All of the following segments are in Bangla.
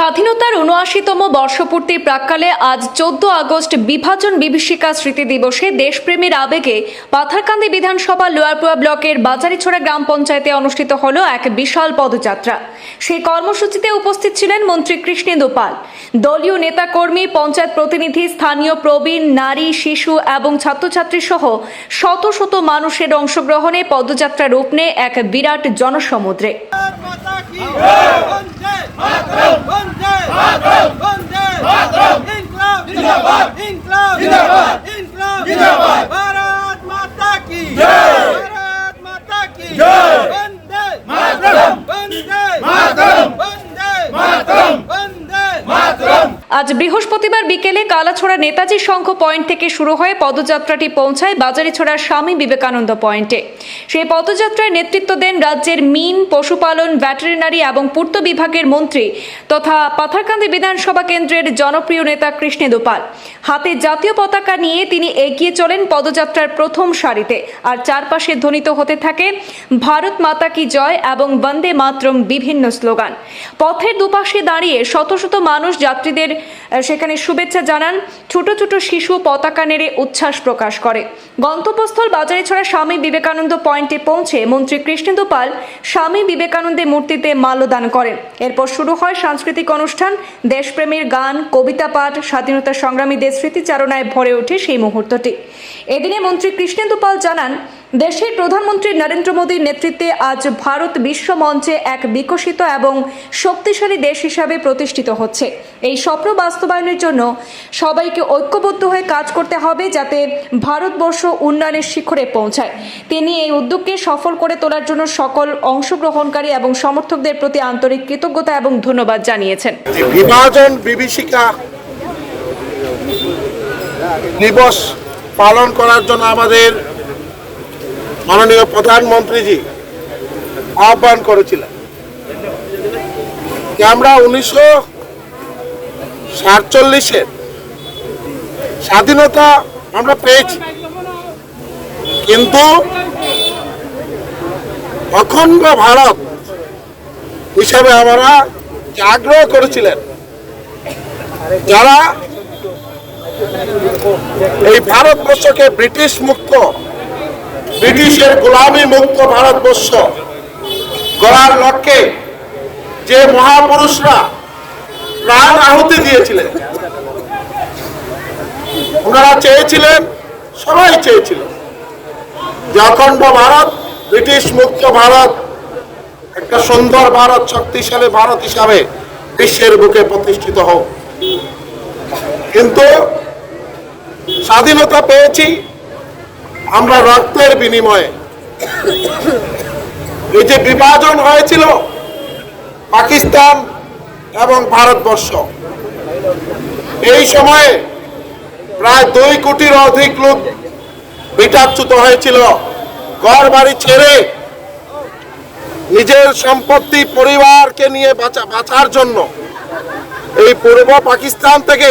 স্বাধীনতার উনআশিতম বর্ষপূর্তির প্রাক্কালে আজ চোদ্দ আগস্ট বিভাজন বিভীষিকা স্মৃতি দিবসে দেশপ্রেমের আবেগে পাথারকান্দি বিধানসভা লোয়ারপুয়া ব্লকের বাজারিছড়া গ্রাম পঞ্চায়েতে অনুষ্ঠিত হল এক বিশাল পদযাত্রা। সেই কর্মসূচিতে উপস্থিত ছিলেন মন্ত্রী কৃষ্ণেন্দু পাল। দলীয় নেতাকর্মী, পঞ্চায়েত প্রতিনিধি, স্থানীয় প্রবীণ, নারী, শিশু এবং ছাত্রছাত্রী সহ শত শত মানুষের অংশগ্রহণে পদযাত্রা রূপ নেয় এক বিরাট জনসমুদ্রে। माता की वंदे मातरम वंदे मातरम वंदे मातरम इंकलाब जिंदाबाद इंकलाब जिंदाबाद इंकलाब जिंदाबाद भारत माता की আজ বৃহস্পতিবার বিকেলে কালাছড়া নেতাজি সংঘ পয়েন্ট থেকে শুরু হয়ে পদযাত্রাটি পৌঁছায় বাজারিছড়ার স্বামী বিবেকানন্দ পয়েন্টে। সেই পদযাত্রায় নেতৃত্ব দেন রাজ্যের মিন, পশুপালন, ভ্যাটেরিনারি এবং পূর্ত বিভাগের মন্ত্রী তথা পাথারকান্দি বিধানসভা কেন্দ্রের জনপ্রিয় নেতা কৃষ্ণেন্দু হাতে জাতীয় পতাকা নিয়ে তিনি এগিয়ে চলেন পদযাত্রার প্রথম সারিতে। আর চারপাশে ধ্বনিত হতে থাকে, ভারত মাতা কি জয় এবং বন্দে মাতরম বিভিন্ন স্লোগান। পথের দুপাশে দাঁড়িয়ে শত শত মানুষ যাত্রীদের সেখানে শুভেচ্ছা জানান ছোট ছোট শিশু পতাকা নেড়ে উচ্ছ্বাস প্রকাশ করে। গন্তব্যস্থল বাজারিছড়া স্বামী বিবেকানন্দ পয়েন্টে পৌঁছে মন্ত্রী কৃষ্ণেন্দু পাল স্বামী বিবেকানন্দের মূর্তিতে মাল্যদান করেন। এরপর শুরু হয় সাংস্কৃতিক অনুষ্ঠান, দেশপ্রেমের গান, কবিতা পাঠ, স্বাধীনতা সংগ্রামীদের স্মৃতিচারণায় ভরে ওঠে সেই মুহূর্তটি। এদিনে মন্ত্রী কৃষ্ণেন্দু পাল জানান দেশের প্রধানমন্ত্রী নরেন্দ্র মোদীর নেতৃত্বে আজ ভারত বিশ্ব মঞ্চে এক বিকশিত এবং শক্তিশালী দেশ হিসাবে প্রতিষ্ঠিত হচ্ছে। এই স্বপ্ন বাস্তবায়নের জন্য সবাইকে ঐক্যবদ্ধ হয়ে কাজ করতে হবে যাতে ভারতবর্ষ উন্নয়নের শিখরে পৌঁছায়। তিনি এই উদ্যোগকে সফল করে তোলার জন্য সকল অংশগ্রহণকারী এবং সমর্থকদের প্রতি আন্তরিক কৃতজ্ঞতা এবং ধন্যবাদ জানিয়েছেন। বিভাজন বিভীষিকা দিবস পালন করার জন্য আমাদের মাননীয় প্রধানমন্ত্রীজি আহ্বান করেছিলেন। যে আমরা উনিশশো সাতচল্লিশের স্বাধীনতা আমরা পেয়েছি। কিন্তু অখণ্ড ভারত হিসাবে আমরা আগ্রহ করেছিলেন, যারা এই ভারতবর্ষকে ব্রিটিশ মুক্ত ব্রিটিশের গোলামী মুক্ত ভারতবর্ষ গড়ার লক্ষ্যে যে মহাপুরুষরা প্রাণ আহুতি দিয়েছিলেন, ওনারা চেয়েছিলেন, সবাই চেয়েছিলেন যে অখণ্ড ভারত, ব্রিটিশ মুক্ত ভারত, একটা সুন্দর ভারত, শক্তিশালী ভারত হিসাবে বিশ্বের বুকে প্রতিষ্ঠিত হোক। কিন্তু স্বাধীনতা পেয়েছি আমরা রক্তের বিনিময়ে এই যে বিভাজন হয়েছিল পাকিস্তান এবং ভারতবর্ষ, এই সময়ে প্রায় দুই কোটির অধিক লোক বিটাচ্যুত হয়েছিল। ঘর বাড়ি ছেড়ে নিজের সম্পত্তি পরিবারকে নিয়ে বাঁচা বাঁচার জন্য এই পূর্ব পাকিস্তান থেকে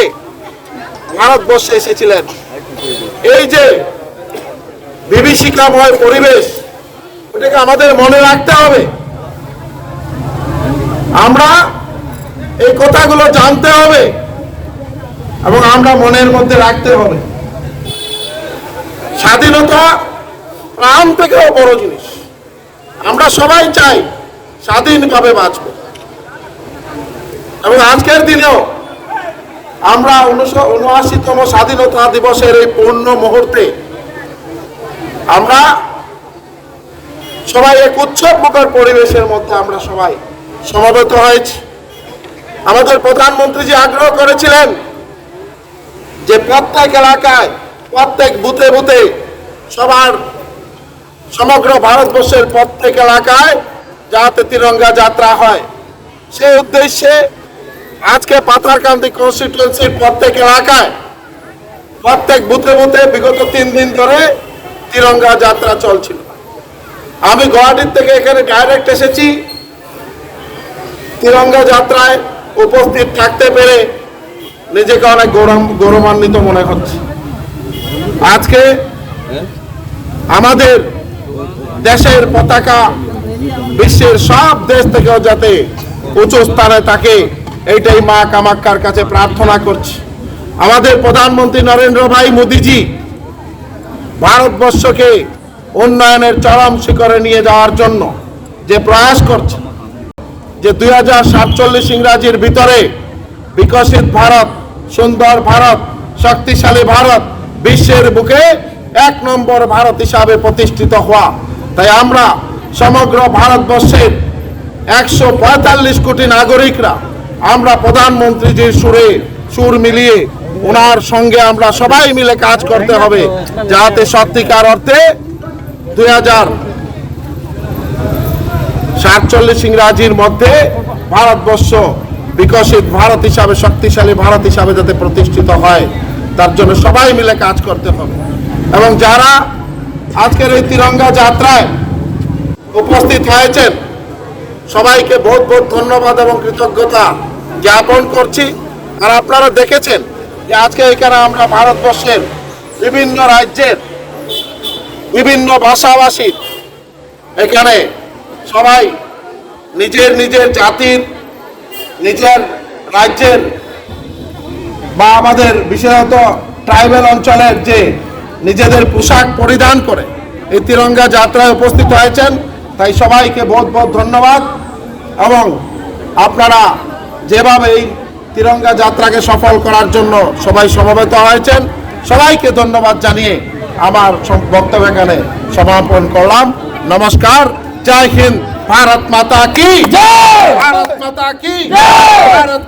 ভারতবর্ষে এসেছিলেন। এই যে বিভীষিকাময় পরিবেশ, ওটাকে আমাদের মনে রাখতে হবে। আমরা এই কথাগুলো জানতে হবে এবং আমরা মনের মধ্যে রাখতে হবে। স্বাধীনতা প্রাণ থেকেও বড় জিনিস। আমরা সবাই চাই স্বাধীনভাবে বাঁচব। এবং আজকের দিনেও আমরা উনিশশো উনআশিতম স্বাধীনতা দিবসের এই পূর্ণ মুহূর্তে আমরা সবাই এক উৎসব মুখর পরিবেশের মধ্যে আমরা সবাই সমবেত হয়েছি। আমাদের প্রধানমন্ত্রী যে আগ্রহ করেছিলেন যে প্রত্যেক এলাকায়, প্রত্যেক বুথে বুথে সবার সমগ্র ভারতবর্ষের প্রত্যেক এলাকায় যাতে তিরঙ্গা যাত্রা হয়। সেই উদ্দেশ্যে আজকে পাথারকান্দি কনস্টিটুয়েন্সির প্রত্যেক এলাকায়, প্রত্যেক বুথে বুথে বিগত তিন দিন ধরে তিরঙ্গা যাত্রা চলছিল। আমি গুয়াহাটির থেকে এখানে ডাইরেক্ট এসেছি। তিরঙ্গা যাত্রায় উপস্থিত থাকতে পেরে নিজেকে অনেক গৌরব, গৌরবান্বিত মনে হচ্ছে। আজকে আমাদের দেশের পতাকা বিশ্বের সব দেশ থেকেও যাতে উঁচু স্থানে থাকে, এইটাই মা কামাক্কার কাছে প্রার্থনা করছি। আমাদের প্রধানমন্ত্রী নরেন্দ্র ভাই মোদিজি ভারতবর্ষকে উন্নয়নের চরম শিখরে নিয়ে যাওয়ার জন্য যে প্রয়াস করছে, যে দুই হাজার সাতচল্লিশ ইংরাজির ভিতরে বিকশিত ভারত, সুন্দর ভারত, শক্তিশালী ভারত বিশ্বের বুকে এক নম্বর ভারত হিসাবে প্রতিষ্ঠিত হওয়া। তাই আমরা সমগ্র ভারতবর্ষের একশো পঁয়তাল্লিশ কোটি নাগরিকরা আমরা প্রধানমন্ত্রীজির সুরে সুর মিলিয়ে ওনার সঙ্গে আমরা সবাই মিলে কাজ করতে হবে যাতে সত্যিকার অর্থে দুই হাজার সাতচল্লিশ ইংরাজির মধ্যে ভারতবর্ষ বিকশিত ভারত হিসাবে, শক্তিশালী ভারত হিসাবে যাতে প্রতিষ্ঠিত হয়, তার জন্য সবাই মিলে কাজ করতে হবে। এবং যারা আজকের এই তিরঙ্গা যাত্রায় উপস্থিত হয়েছেন, সবাইকে বহুত বহুত ধন্যবাদ এবং কৃতজ্ঞতা জ্ঞাপন করছি। আর আপনারা দেখেছেন যে আজকে এখানে আমরা ভারতবর্ষের বিভিন্ন রাজ্যের বিভিন্ন ভাষাভাষীর এখানে সবাই নিজের নিজের জাতির, নিজের রাজ্যের বা আমাদের বিশেষত ট্রাইবেল অঞ্চলের যে নিজেদের পোশাক পরিধান করে এই তিরঙ্গা যাত্রায় উপস্থিত হয়েছেন। তাই সবাইকে বহুত বহুত ধন্যবাদ এবং আপনারা যেভাবে এই তিরঙ্গা যাত্রাকে সফল করার জন্য সবাই সমবেত হয়েছেন। সবাইকে ধন্যবাদ জানিয়ে আমার বক্তব্য এখানে সমাপন করলাম। নমস্কার। জয় হিন্দ। ভারত মাতা কি? ভারত মাতা কি? ভারত